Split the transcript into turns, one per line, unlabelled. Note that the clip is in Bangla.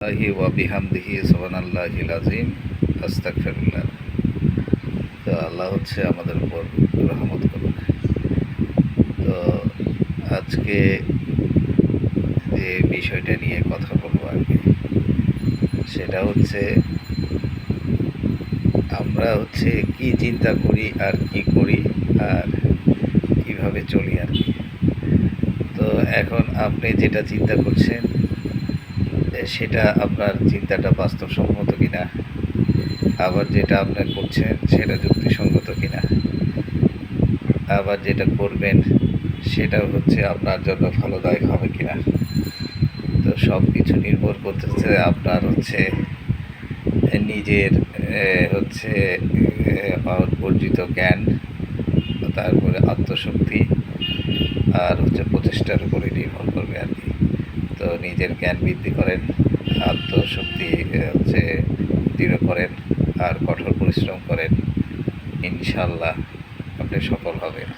আল্লাহি ওয়া বিহামদিহি সুবহানাল্লাহিল আযীম আস্তাগফিরুল্লাহ। তো আল্লাহ হচ্ছে আমাদের উপর রহমত করুন তো আজকে যে বিষয়টা নিয়ে কথা বলব আর কি, সেটা হচ্ছে আমরা হচ্ছে কি চিন্তা করি আর কি করি আর কীভাবে চলি আর কি। তো এখন আপনি যেটা চিন্তা করছেন সেটা আপনার চিন্তাটা বাস্তবসম্মত কিনা, আবার যেটা আপনি করছেন সেটা যুক্তিসঙ্গত কিনা, আবার যেটা করবেন সেটা হচ্ছে আপনার জন্য ফলদায়ক হবে কিনা। তো সব কিছু নির্ভর করতেছে আপনার হচ্ছে নিজের হচ্ছে অর্জিত জ্ঞান, তারপরে আত্মশক্তি, আর হচ্ছে প্রচেষ্টার উপরে নির্ভর করবে আর কি। তো নিজের জ্ঞান বৃদ্ধি করেন, আত্মশক্তি হচ্ছে দৃঢ় করেন আর কঠোর পরিশ্রম করেন ইনশাল্লাহ আপনি সফল হবেন।